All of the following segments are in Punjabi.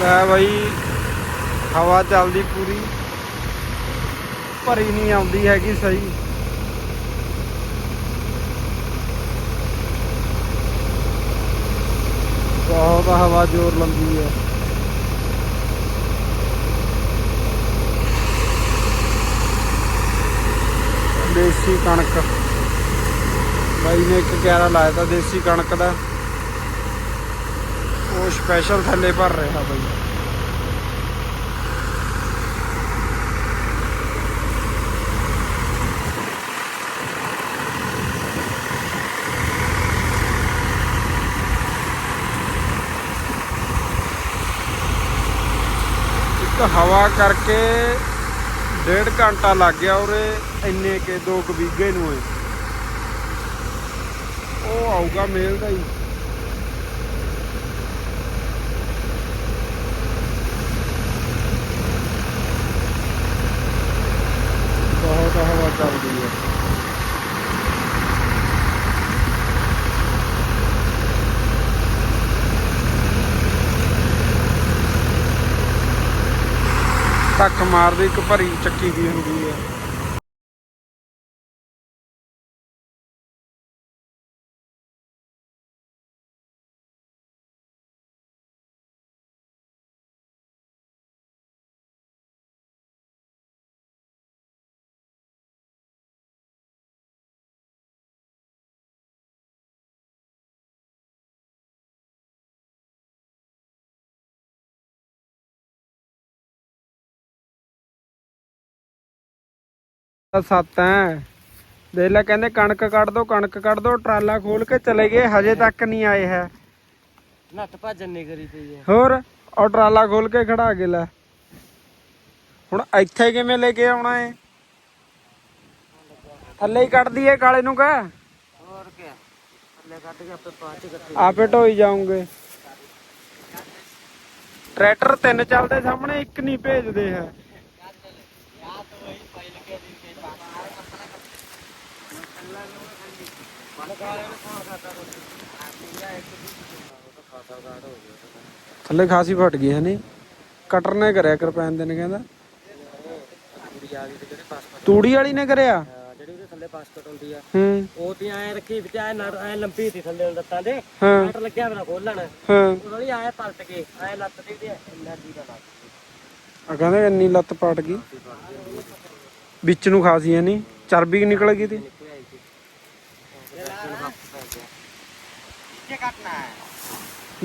ਲੈ ਬਾਈ ਹਵਾ ਚੱਲਦੀ ਪੂਰੀ। ਭਰੀ ਨਹੀਂ ਆਉਂਦੀ ਹੈਗੀ ਸਹੀ। ਬਹੁਤ ਹਵਾ ਜ਼ੋਰ ਲੰਦੀ ਹੈ। ਦੇਸੀ ਕਣਕ। ਬਾਈ ਨੇ ਇੱਕ ਕਿਆਰਾ ਲਾਇਆ ਤਾਂ ਦੇਸੀ ਕਣਕ ਦਾ। ਉਹ ਸਪੈਸ਼ਲ ਥੱਲੇ ਭਰ ਰਿਹਾ ਬਾਈ। ਇੱਕ ਹਵਾ ਕਰਕੇ ਡੇਢ ਘੰਟਾ ਲੱਗ ਗਿਆ ਉਰੇ, ਇੰਨੇ ਕੇ ਦੋ ਕਬੀਗੇ ਨੂੰ ਏ ਉਹ ਆਊਗਾ ਮੇਲ ਦਾ ਹੀ ਬਹੁਤ ਹਵਾ ਚੱਲਦੀ ਹੈ। ਟੱਕ ਮਾਰਦੀ ਇੱਕ ਭਰੀ ਚੱਕੀ ਦੀ ਹੁੰਦੀ ਹੈ। ਸੱਤ ਐ ਦੇਖ ਲੈ ਕਹਿੰਦੇ ਕਣਕ ਕੱਢ ਦੋ ਕਣਕ ਕੱਢ ਦੋ ਟਰਾਲਾ ਖੋਲ ਕੇ ਚਲੇ ਗਏ ਹਜੇ ਤੱਕ ਨਹੀਂ ਆਏ ਹੈ। ਨੱਟ ਭੱਜਣ ਨਹੀਂ ਕਰੀ ਪਈ ਹੈ। ਹੋਰ ਉਹ ਟਰਾਲਾ ਖੋਲ ਕੇ ਖੜਾ ਕੇ ਲੈ। ਹੁਣ ਇੱਥੇ ਕਿਵੇਂ ਲੈ ਕੇ ਆਉਣਾ ਏ? ਥੱਲੇ ਹੀ ਕੱਢ ਦਈਏ ਕਾਲੇ ਨੂੰ ਕਹ। ਹੋਰ ਕੀ ਥੱਲੇ ਕੱਢ ਕੇ ਆਪੇ ਪਾਚ ਇਕੱਠੇ ਆਪੇ ਢੋਈ ਜਾਉਂਗੇ ਟਰੈਕਟਰ ਤਿੰਨ ਚੱਲਦੇ ਸਾਹਮਣੇ ਇੱਕ ਨਹੀਂ ਭੇਜਦੇ ਹੈ। ਥੱਲੇ ਖਾਸੀ ਫਟ ਗਈ ਹੈ ਨਹੀਂ ਕਟਰ ਨੇ ਕਰਿਆ ਕਿਰਪੈਨ ਦੇ ਕਹਿੰਦਾ। ਤੂੜੀ ਵਾਲੀ ਨੇ ਕਰਿਆ? ਜਿਹੜੀ ਉਹਦੇ ਥੱਲੇ ਬਾਸਕਟ ਹੁੰਦੀ ਆ ਉਹ ਤੇ ਐ ਰੱਖੀ ਵਿੱਚ ਐ ਲੰਬੀ ਸੀ ਥੱਲੇ ਲੱਤਾਂ ਦੇ ਨਟ ਲੱਗਿਆ ਮੇਰਾ ਖੋਲਣ। ਉਹ ਵਾਲੀ ਐ ਪਲਟ ਕੇ ਐ ਕਹਿੰਦੇ ਇੰਨੀ ਲੱਤ ਪਾਟ ਗਈ। ਵਿੱਚ ਨਿਕਲ ਗਈ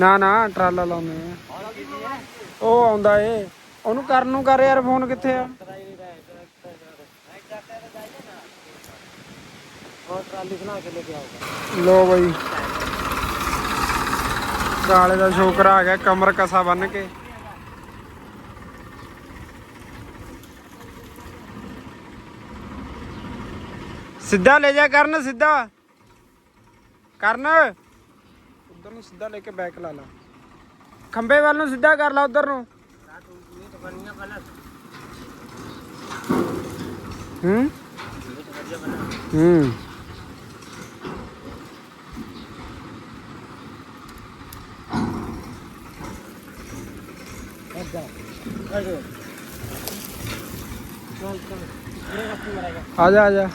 ਨਾ ਨਾ, ਟਰਾਲਾ ਲਾਉਂਦੇ ਆ। ਉਹ ਆਉਂਦਾ ਏ। ਉਹਨੂੰ ਕਰਨ ਨੂੰ ਕਰ ਯਾਰ, ਫੋਨ ਕਿੱਥੇ ਆ? ਲੋ ਬਈ। ਕਾਲੇ ਦਾ ਸ਼ੋਕਰਾ ਆ ਗਿਆ, ਕਮਰ ਕਸਾ ਬੰਨ ਕੇ। ਸਿੱਧਾ ਲੈ ਜਾ ਕਰਨ, ਸਿੱਧਾ। ਕਰਨ। ਉਧਰ ਨੂੰ ਸਿੱਧਾ ਲੈ ਕੇ ਬੈਕ ਲਾ ਲਾ। ਖੰਬੇ ਵੱਲ ਨੂੰ ਸਿੱਧਾ ਕਰ ਲਾ ਉਧਰ ਨੂੰ। ਹੂੰ? ਹੂੰ। ਆ ਜਾ ਆ ਜਾ।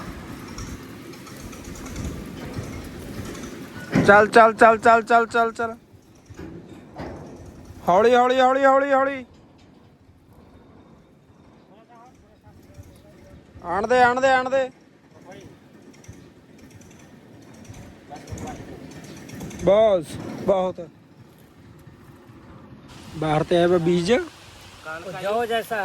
ਚੱਲ ਚੱਲ ਚੱਲ ਚੱਲ ਚੱਲ ਚੱਲ ਚੱਲ। ਹੌਲੀ ਹੌਲੀ ਹੌਲੀ ਹੌਲੀ ਹੌਲੀ। ਆਣਦੇ ਆਣਦੇ ਆਣਦੇ। ਬਸ, ਬਹੁਤ। ਬਾਹਰ ਤੇ ਆਇਆ ਬੀਜ। ਜਾਓ ਜੈਸਾ।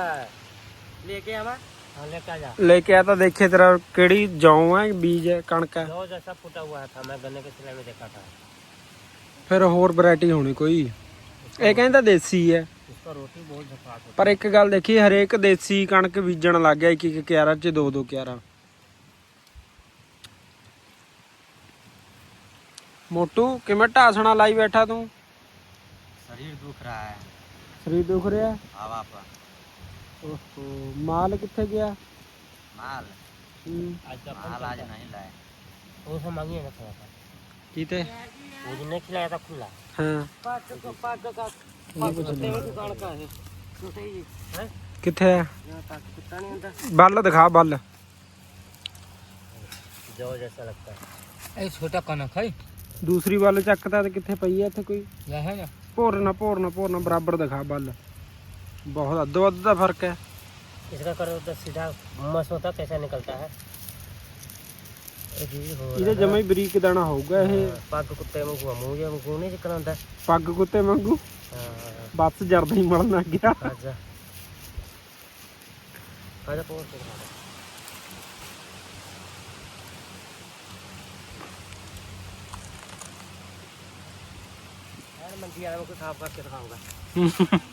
ਲੈ ਕੇ ਆਵਾ। हाँ लेके आ जा ਲੈ ਕੇ ਆ ਤਾਂ ਦੇਖੇ ਤੇਰਾ ਕਿਹੜੀ ਜੌਂ ਹੈ ਬੀਜ ਹੈ ਕਣਕ ਹੈ जो जैसा फूटा हुआ था मैं गन्ने के सिलाई में देखा था ਫਿਰ ਹੋਰ ਵੈਰਾਈਟੀ ਹੋਣੀ ਕੋਈ ਇਹ ਕਹਿੰਦਾ ਦੇਸੀ ਹੈ उसका रोटी बहुत झकास होता ਪਰ ਇੱਕ ਗੱਲ ਦੇਖੀ ਹਰੇਕ ਦੇਸੀ ਕਣਕ ਬੀਜਣ ਲੱਗ ਗਿਆ ਇੱਕ ਇੱਕ ਕਿਆਰਾ ਚ ਦੋ ਦੋ ਕਿਆਰਾ ਮੋਟੂ ਕਿਵੇਂ ਢਾਸਣਾ ਲਾਈ ਬੈਠਾ ਤੂੰ शरीर दुख रहा है ਸਰੀਰ ਦੁਖ ਰਿਹਾ हवा पर ਓਹੋ ਮਾਲ ਕਿੱਥੇ ਗਿਆ माल ਹੂੰ, माल आज नहीं लाए वो सब मांगिए ना थोड़ा सा ਕੀਤੇ वो जो नहीं खिलाया था खुला ਹਾਂ ਕੁੱਤੇ ਨੂੰ ਦੁਕਾਨ ਕਾ ਹੈ ਛੋਟੇ ਜੀ ਹੈ ਕਿੱਥੇ ਆ यहाँ तक कुत्ता नहीं होता ਬੱਲ ਦਿਖਾ ਬੱਲ जो जैसा लगता है ਇਹ ਛੋਟਾ ਕਣਕ ਹੈ ਦੂਸਰੀ ਬੱਲ ਚੱਕਦਾ ਤੇ ਕਿੱਥੇ ਪਈ ਆ ਇੱਥੇ ਕੋਈ ਇਹ ਹੈ ਨਾ ਭੋਰਨਾ ਭੋਰਨਾ ਭੋਰਨਾ ਬਰਾਬਰ ਦਿਖਾ ਬੱਲ ਬਹੁਤ ਅੱਧੋ ਅੱਧ ਦਾ ਫਰਕ ਹੈ इसका करो तो सीधा मस होता कैसा निकलता है ये चीज हो ਇਹਦੇ ਜਮਾ ਹੀ ਬਰੀਕ ਦਾਣਾ ਹੋਊਗਾ ਇਹ पग कुत्ते मुंह मुंह जे मुंह नहीं चिकन होता ਪੱਗ ਕੁੱਤੇ ਵਾਂਗੂ हां ਬੱਸ ਜਰਦਾ ਹੀ ਮਲਣ ਲੱਗ ਗਿਆ आजा आजा पोस्ट कर यार मंडी आया को साफ करके दिखाऊंगा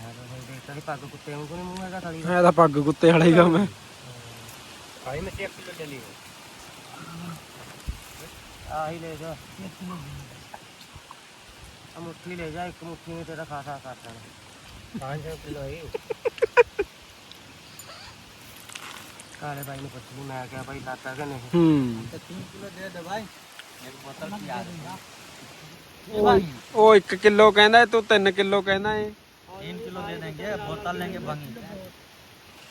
ਹਾਂ ਤਾਂ ਪੱਗ ਕੁੱਤੇ ਵਾਂਗੂ ਨਹੀਂ ਮੂੰਹ ਹੈਗਾ ਥਾਲੀ ਹੈ ਤਾਂ ਪੱਗ ਕੁੱਤੇ ਵਾਲਾ ਹੀ ਕੰਮ ਹੈ। ਖਾਈ ਮੈਂ 1 ਕਿਲੋ ਚੱਲੀ ਆ ਹੀ ਲੈ ਜਾ। ਆ ਮੁੱਠੀ ਲੈ ਜਾ ਇੱਕ ਮੁੱਠੀ ਨੇ ਤੇਰਾ ਖਾਸਾ ਕਰ ਦੇਣਾ। 5 ਕਿਲੋ ਹੀ ਕਾਲੇ ਭਾਈ ਨੂੰ ਪੁੱਛ ਲਈ ਮੈਂ ਕਿਹਾ ਭਾਈ ਲਾਤਾ ਕਿ ਨਹੀਂ? ਹੂੰ। 3 ਕਿਲੋ ਦੇ ਦੇ ਭਾਈ ਇੱਕ ਬੋਤਲ ਪਿਆ ਉਹ- ਉਹ 1 ਕਿਲੋ ਕਹਿੰਦਾ ਤੂੰ 3 ਕਿਲੋ ਕਹਿੰਦਾ ਏ। 3 किलो दे देंगे बोतल लेंगे बंगी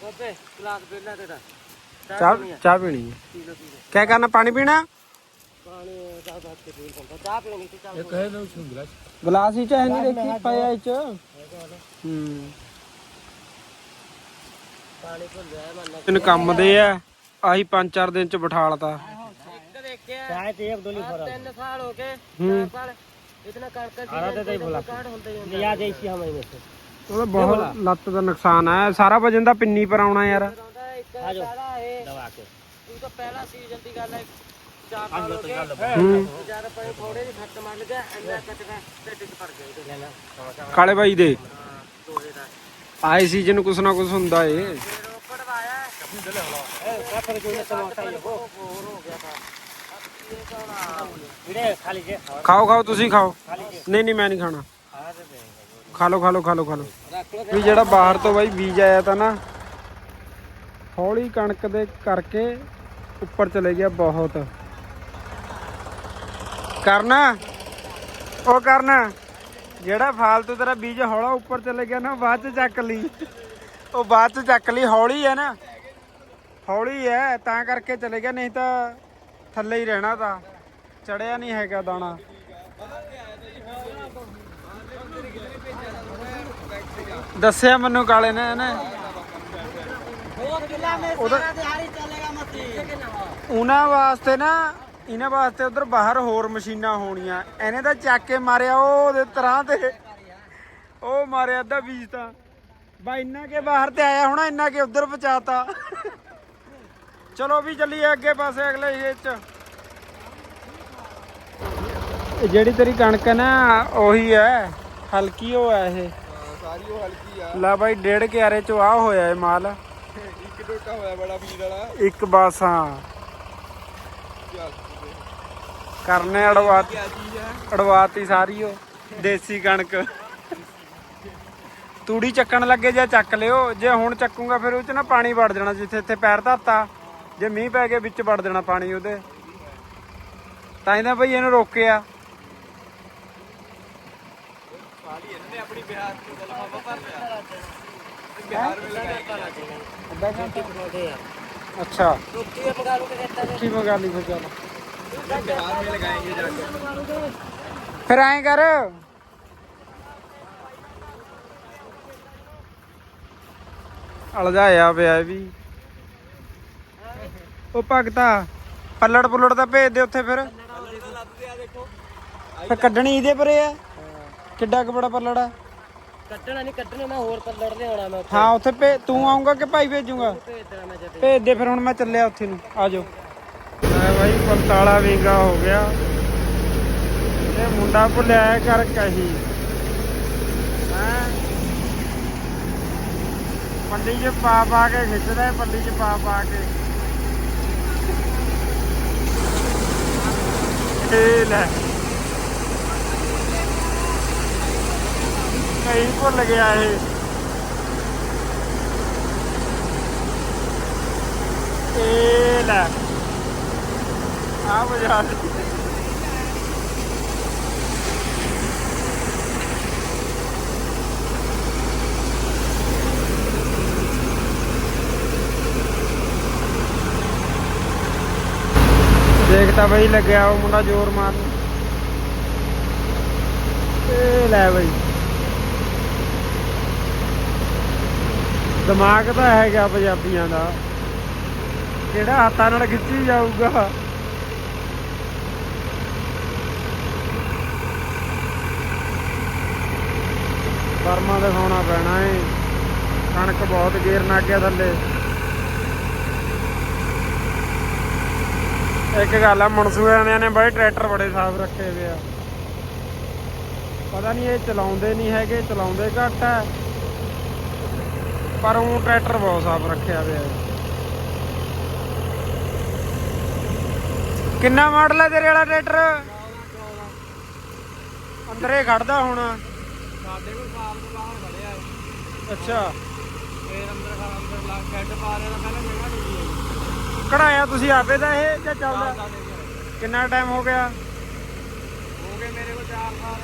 ਓਕੇ ਗਲਾਸ ਬੇਲਾ ਤੇਰਾ ਚਾਹ ਚਾਹ ਪੀਣੀ ਹੈ ਕਿਲੋ ਕਿਲੋ ਕਿਆ ਕਰਨਾ ਪਾਣੀ ਪੀਣਾ ਪਾਣੀ ਚਾਹ ਬਾਤ ਕੇ ਪੀਣ ਪੰਦਾ ਚਾਹ ਪੀਣੀ ਤੇ ਚਾਹ कहे दो छू गिलास ਗਲਾਸ ਹੀ ਚਾਹ ਨਹੀਂ ਦੇਖੀ ਪਿਆ ਇਹ ਚ ਹੂੰ ਪਾਣੀ ਭੁੱਲ ਜਾਏ ਮੰਨ ਇਹਨੂੰ ਕੰਮ ਦੇ ਆ ਆਹੀ 5-4 ਦਿਨ ਚ ਬਿਠਾ ਲਤਾ ਇੱਕ ਦੇਖਿਆ ਚਾਹ ਤੇ ਇੱਕ ਦੋਲੀ ਫਰਾ ਤਿੰਨ ਸਾਲ ਹੋ ਗਏ ਹੂੰ। ਚਾਰ ਸਾਲ ਇਤਨਾ ਕਰ ਕਰ ਆਰਾ ਤੇ ਬੋਲਾ ਕਾਰਡ ਹੁੰਦੇ ਹੀ ਲਿਆ ਦੇ ਇਸੀ ਹਮਾਰੇ ਵਿੱਚ ਉਹਦਾ ਬਹੁਤ ਲੱਤ ਦਾ ਨੁਕਸਾਨ ਹੈ ਸਾਰਾ ਵਜਨ ਦਾ ਪਿੰਨੀ ਪਰ ਆਉਣਾ ਯਾਰ। ਆਉਂਦਾ ਇੱਕ ਪਹਿਲਾ ਇਹ ਦਵਾ ਕੇ। ਤੂੰ ਤਾਂ ਪਹਿਲਾ ਸੀਜ਼ਨ ਦੀ ਗੱਲ ਹੈ ਚਾਰ ਸਾਲ ਹੋ ਗਏ। ਹੂੰ। ਜਦ ਪਏ ਥੋੜੇ ਜਿਹੇ ਖੱਟ ਮੰਨ ਗਿਆ ਇੰਨਾ ਕਟਗਾ ਢਿੱਡ ਚ ਫੜ ਗਿਆ ਇਹਦੇ। ਲੈਣਾ ਕਾਲੇ ਬਾਈ ਦੇ। ਆਏ ਸੀਜ਼ਨ ਕੁਛ ਨਾ ਕੁਛ ਹੁੰਦਾ ਏ। ਰੋਪੜ ਵਾਇਆ ਇਹ ਕਾਫਰ ਕੋਈ ਟਮਾਟਰ ਇਹ ਹੋਰ ਹੋ ਗਿਆ ਤਾਂ। ਇਹ ਕੌਣ ਵੀਰੇ ਖਾਲੀ ਜੇ। ਖਾਓ ਖਾਓ ਤੁਸੀਂ ਖਾਓ। ਨਹੀਂ ਨਹੀਂ ਮੈਂ ਨਹੀਂ ਖਾਣਾ। ਆ ਖਾ ਲਓ ਖਾ ਲਓ ਖਾ ਲਓ ਖਾ ਲਓ। ਵੀ ਜਿਹੜਾ ਬਾਹਰ ਤੋਂ ਬਾਈ ਬੀਜ ਆਇਆ ਤਾਂ ਨਾ, ਹੌਲੀ ਕਣਕ ਦੇ ਕਰਕੇ ਉੱਪਰ ਚਲੇ ਗਿਆ ਬਹੁਤ। ਕਰਨਾ, ਉਹ ਕਰਨਾ, ਜਿਹੜਾ ਫਾਲਤੂ ਤੇਰਾ ਬੀਜ ਹੌਲਾ ਉੱਪਰ ਚਲੇ ਗਿਆ ਨਾ, ਉਹ ਬਾਅਦ ਚ ਚੱਕ ਲਈ। ਉਹ ਬਾਅਦ ਚ ਚੱਕ ਲਈ, ਹੌਲੀ ਹੈ ਨਾ। ਹੌਲੀ ਹੈ ਤਾਂ ਕਰਕੇ ਚਲੇ ਗਿਆ, ਨਹੀਂ ਤਾਂ ਥੱਲੇ ਹੀ ਰਹਿਣਾ ਤਾਂ। ਚੜਿਆ ਨਹੀਂ ਹੈਗਾ ਦਾਣਾ। ਦੱਸਿਆ ਮੈਨੂੰ ਕਾਲੇ ਨੇ ਇਹਨੇ। ਉਹਨਾਂ ਵਾਸਤੇ ਨਾ ਇਹਨਾਂ ਵਾਸਤੇ ਉਧਰ ਬਾਹਰ ਹੋਰ ਮਸ਼ੀਨਾਂ ਹੋਣੀਆਂ। ਇਹਨੇ ਤਾਂ ਚੱਕ ਕੇ ਮਾਰਿਆ ਉਹ ਉਹਦੇ ਤਰ੍ਹਾਂ ਤੇ। ਉਹ ਮਾਰਿਆ ਅੱਧਾ ਬੀਜ ਤਾਂ। ਬਾ ਇੰਨਾ ਕੇ ਬਾਹਰ ਤੇ ਆਇਆ ਹੋਣਾ ਇੰਨਾ ਕੇ ਉਧਰ ਪਹੁੰਚਾਤਾ। ਚਲੋ ਵੀ ਚੱਲੀਏ ਅੱਗੇ ਪਾਸੇ ਅਗਲੇ ਇਹ ਚ। ਜਿਹੜੀ ਤੇਰੀ ਕਣਕ ਹੈ ਨਾ ਉਹੀ ਹੈ। ਹਲਕੀ ਉਹ ਹੈ ਇਹ। ਸਾਰੀ ਉਹ ਹਲਕੀ ਆ। ਲੈ ਬਾਈ ਡੇਢ ਕਿਆਰੇ ਚ ਆ ਹੋਇਆ ਇਹ ਮਾਲ। ਇੱਕ ਟੋਟਾ ਹੋਇਆ ਬੜਾ ਵੀਰ ਵਾਲਾ। ਇੱਕ ਬਸ ਹਾਂ। ਚੱਲ। ਕਰਨੇ ਅੜਵਾ ਕੀ ਚੀਜ਼ ਹੈ ਅੜਵਾਤੀ ਸਾਰੀ ਉਹ ਦੇਸੀ ਕਣਕ। ਤੂੜੀ ਚੱਕਣ ਲੱਗੇ ਜਾਂ ਚੱਕ ਲਿਓ ਜੇ ਹੁਣ ਚੱਕੂਗਾ ਫਿਰ ਉਹ ਚ ਨਾ ਪਾਣੀ ਵੜ ਜਾਣਾ ਜਿੱਥੇ ਇੱਥੇ ਪੈਰ ਧਰਤਾ ਜੇ ਮੀਂਹ ਪੈ ਗਿਆ ਵਿੱਚ ਵੜ ਜਾਣਾ ਪਾਣੀ ਉਹਦੇ। ਤਾਂ ਇਹਦਾ ਬਈ ਇਹਨੂੰ ਰੋਕਿਆ। ਸਾਲੀ ਇਹਨਾਂ ਆਪਣੀ ਬਿਹਾਰ ਭਰ ਲਿਆ। ਅਲਝਾਇਆ ਪਿਆ ਇਹ ਵੀ। ਉਹ ਭਗਤਾ ਪੱਲੜ ਪੁੱਲੜ ਤਾਂ ਭੇਜ ਦੇ ਉੱਥੇ ਫਿਰ। ਫਿਰ ਕੱਢਣੀ ਇਹਦੇ ਪਰੇ ਆ। ਕਿੱਡਾ ਕੁ ਬੜਾ ਪੱਲੜ ਆ? ਕੱਢਣਾ ਨਹੀਂ ਕੱਢਣਾ ਮੈਂ ਹੋਰ ਪੱਲੜ ਲਿਆਉਣਾ ਮੈਂ ਉੱਥੇ। ਹਾਂ ਉੱਥੇ ਭੇ ਤੂੰ ਆਉਂਗਾ ਕਿ ਭਾਈ ਭੇਜੂਗਾ? ਭੇਜ ਦੇਣਾ ਮੈਂ ਜਦ। ਭੇਜ ਦੇ ਫਿਰ ਹੁਣ ਮੈਂ ਚੱਲਿਆ ਉੱਥੇ ਨੂੰ। ਆ ਜਾਓ। ਮੈਂ ਬਾਈ 45 ਵੀਗਾ ਹੋ ਗਿਆ। ਇਹ ਮੁੰਡਾ ਭੁੱਲਿਆ ਕਰ ਕਹੀ। ਹੈਂ? ਪੱਲੀ 'ਚ ਪਾ ਪਾ ਕੇ ਖਿੱਚਦਾ ਹੈ ਪੱਲੀ 'ਚ ਪਾ ਪਾ ਕੇ। ਇਹ ਲੈ। ਕਈ ਭੁੱਲ ਗਿਆ ਇਹ ਇਹ ਲੈ ਆ ਬਜਾ ਦੇਖਤਾ ਬਈ ਲੱਗਿਆ ਉਹ ਮੁੰਡਾ ਜ਼ੋਰ ਮਾਰਨ ਇਹ ਲੈ ਦਿਮਾਗ ਤਾਂ ਹੈਗਾ ਪੰਜਾਬੀਆਂ ਦਾ। ਕਿਹੜਾ ਹੱਥਾਂ ਨਾਲ ਖਿੱਚੀ ਜਾਊਗਾ? ਪਰਮਾ ਦਿਖਾਉਣਾ ਪੈਣਾ ਏ। ਕਣਕ ਬਹੁਤ ਗੇਰ ਨਾ ਗਿਆ ਥੱਲੇ। ਇੱਕ ਗੱਲ ਆ ਮਨਸੂਰਿਆਂ ਨੇ ਬੜੇ ਟਰੈਕਟਰ ਬੜੇ ਸਾਫ਼ ਰੱਖੇ ਹੋਏ ਆ। ਪਤਾ ਨਹੀਂ ਇਹ ਚਲਾਉਂਦੇ ਨਹੀਂ ਹੈਗੇ, ਚਲਾਉਂਦੇ ਘੱਟ ਆ। ਪਰ ਉਹ ਟਰੈਕਟਰ ਬਹੁਤ ਸਾਫ਼ ਰੱਖਿਆ ਹੋਇਆ ਹੈ। ਕਿੰਨਾ ਮਾਡਲ ਹੈ ਤੇਰੇ ਵਾਲਾ ਟਰੈਕਟਰ? ਅੰਦਰੇ ਖੜਦਾ ਹੁਣ। ਸਾਡੇ ਕੋਲ ਸਾਲ ਤੋਂ ਬਾਹਰ ਖੜਿਆ ਹੈ। ਅੱਛਾ। ਫੇਰ ਅੰਦਰ ਖਾ ਅੰਦਰ ਲਾ ਗੱਡ ਪਾ ਰਿਹਾ ਪਹਿਲਾਂ ਜਗ੍ਹਾ ਨਹੀਂ ਹੈ ਕਢਾਇਆ ਤੁਸੀਂ ਆਪੇ ਦਾ ਇਹ ਜਾਂ ਚੱਲਦਾ। ਕਿੰਨਾ ਟਾਈਮ ਹੋ ਗਿਆ? ਹੋ ਗਏ ਮੇਰੇ ਕੋਲ 4 ਸਾਲ।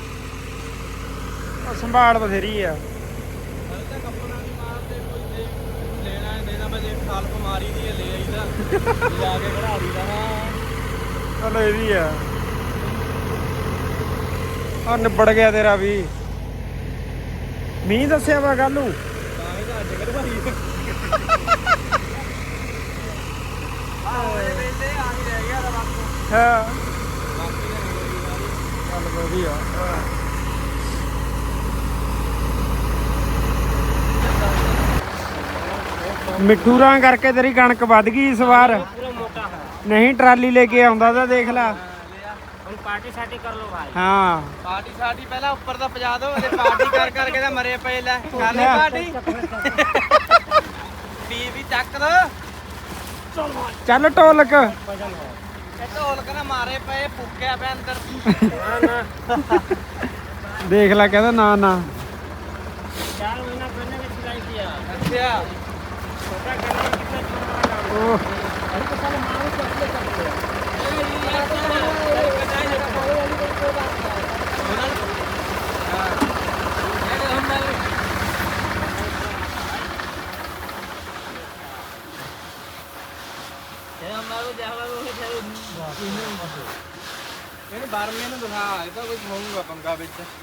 ਸੰਭਾਲ ਬਥੇਰੀ ਆ। ਕੱਪੜਾ ਲੈਣਾ ਹੈ ਦੇਣਾ ਮੈਂ ਜੇ ਸਾਲ ਬਿਮਾਰੀ ਦੀ। ਲੈ ਆਈਦਾ ਜਾ ਕੇ ਕਢਾ ਦੀਦਾ ਹਾਂ ਚਲੋ ਇਹ ਵੀ ਆ। ਆ ਨਿਬੜ ਗਿਆ ਤੇਰਾ ਵੀ। ਮੀਂਹ ਦੱਸਿਆ ਵਾ ਕੱਲ ਨੂੰ। ਤਾਂ ਹੀ ਤਾਂ ਅੱਜ ਆ। ਹੀ। ਬਾਕੀ ਚੱਲ ਵਧੀਆ। ਮਿੱਠੂਰਾਂ ਕਰਕੇ ਤੇਰੀ ਕਣਕ ਵੱਧ ਗਈ ਇਸ ਵਾਰ पूरा मोटा है ਨਹੀਂ ਟਰਾਲੀ ਲੈ ਕੇ ਆਉਂਦਾ ਤਾਂ ਦੇਖ ਲੈ हम पार्टी सार्टी कर लो भाई ਹਾਂ ਪਾਰਟੀ ਸਾਡੀ ਪਹਿਲਾਂ ਉੱਪਰ ਦਾ ਪਜਾ ਦੋ ਤੇ ਪਾਰਟੀ ਕਰ ਕਰਕੇ ਤਾਂ ਮਰੇ ਪਏ ਲੈ ਕਰ ਲੈ ਪਾਰਟੀ ਪੀ ਵੀ ਚੱਕ ਦੋ ਚੱਲ ਢੋਲਕ ਇਹ ਢੋਲਕ ਨਾ ਮਾਰੇ ਪਏ ਫੁੱਕਿਆ ਪਿਆ ਅੰਦਰ ਦੇਖ ਲੈ ਕਹਿੰਦਾ ਨਾ ਨਾ चार महीना पहले में सिलाई किया ਅੱਛਾ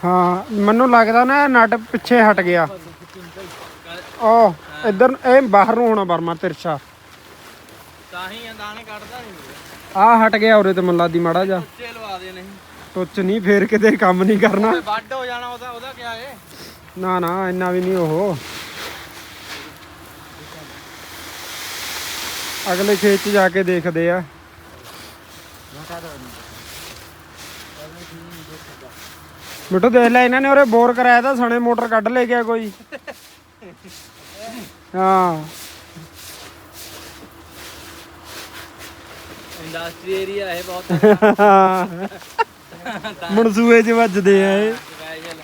ਹਾਂ, ਮੈਨੂੰ ਲੱਗਦਾ ਨਾ ਇਹ ਨਟ ਪਿੱਛੇ ਹਟ ਗਿਆ। ਉਹ ਇੱਧਰ ਇਹ ਬਾਹਰ ਨੂੰ ਹੋਣਾ ਬਰਮਾ ਤਿਰਛਾ। ਤਾਂ ਹੀ ਇਹ ਦਾਣੇ ਕੱਢਦਾ ਨਹੀਂ ਆ ਹਟ ਗਿਆ ਉਰੇ ਤੇ ਮੱਲਾ ਦੀ ਮਾੜਾ ਜਾ ਉੱਚੇ ਲਵਾ ਦੇ ਨਹੀਂ। ਟੁੱਚ ਨਹੀਂ ਫੇਰ ਕਿਤੇ ਕੰਮ ਨਹੀਂ ਕਰਨਾ। ਤੇ ਵੱਡ ਹੋ ਜਾਣਾ ਉਹਦਾ ਉਹਦਾ ਕੀ ਏ? ਨਾ ਨਾ ਇੰਨਾ ਵੀ ਨਹੀਂ ਉਹ। ਅਗਲੇ ਖੇਤ 'ਚ ਜਾ ਕੇ ਦੇਖਦੇ ਆ। ਬਿੱਟੂ ਦੇਖ ਲੈ ਇਹਨਾਂ ਨੇ ਉਰੇ ਬੋਰ ਕਰਾਇਆ ਤਾਂ ਸਣੇ ਮੋਟਰ ਕੱਢ ਲੈ ਗਿਆ ਕੋਈ। ਹਾਂ। ਇੰਡਸਟਰੀ ਏਰੀਆ ਹੈ ਬਹੁਤ ਮਨਸੂਏ 'ਚ ਵੱਜਦੇ ਆ ਇਹ। ਸਪੈਸ਼ਲ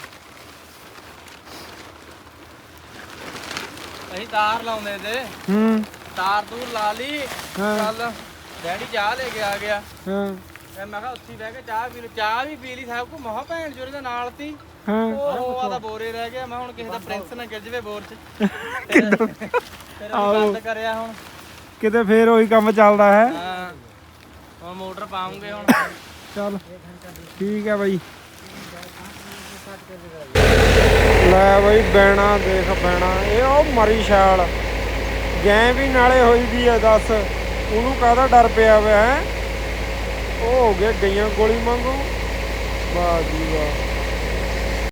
ਅਸੀਂ ਤਾਰ ਲਾਉਂਦੇ ਤੇ। ਹੂੰ। ਤਾਰ ਤੂਰ ਲਾ ਲਈ। ਚੱਲ ਡੈਡੀ ਚਾਹ ਲੈ ਕੇ ਆ ਗਿਆ। ਹਾਂ। ਤੇ ਮੈਂ ਕਿਹਾ ਉੱਥੇ ਹੀ ਬਹਿ ਕੇ ਚਾਹ ਪੀ ਲਈ। ਚਾਹ ਵੀ ਪੀ ਲਈ ਸਭ ਕੋ ਮਹਾ ਭੈਣ ਜੋਰੇ ਦੇ ਨਾਲ ਤੀ ਹਾਂ। ਉਹ ਆਦਾ ਬੋਰੇ ਰਹਿ ਗਿਆ। ਮੈਂ ਹੁਣ ਕਿਸੇ ਦਾ ਪ੍ਰਿੰਸ ਨਾ ਗਿਰ ਜਵੇ ਬੋਰ ਚ। ਕਿੱਦਾਂ? ਬੰਦ ਕਰਿਆ ਹੁਣ। ਕਿਤੇ ਫੇਰ ਉਹੀ ਕੰਮ ਚੱਲਦਾ ਹੈ। ਹਾਂ। ਹੁਣ ਮੋਟਰ ਪਾਉਂਗੇ ਹੁਣ। ਚੱਲ, ਠੀਕ ਹੈ ਬਾਈ। ਲੈ ਬਾਈ ਬੈਣਾ ਦੇਖ ਬੈਣਾ ਇਹ ਉਹ ਮਰੀ ਛਾਲ। ਗੈਂ ਵੀ ਨਾਲੇ ਹੋਈ ਵੀ ਆ, ਦੱਸ। ਉਹਨੂੰ ਕਾਹਦਾ ਡਰ ਪਿਆ ਹੋਇਆ ਹੈ? ਉਹ ਹੋ ਗਿਆ ਗਈਆਂ ਗੋਲੀ ਮੰਗੂ ਵਾਹ ਜੀ ਵਾਹ।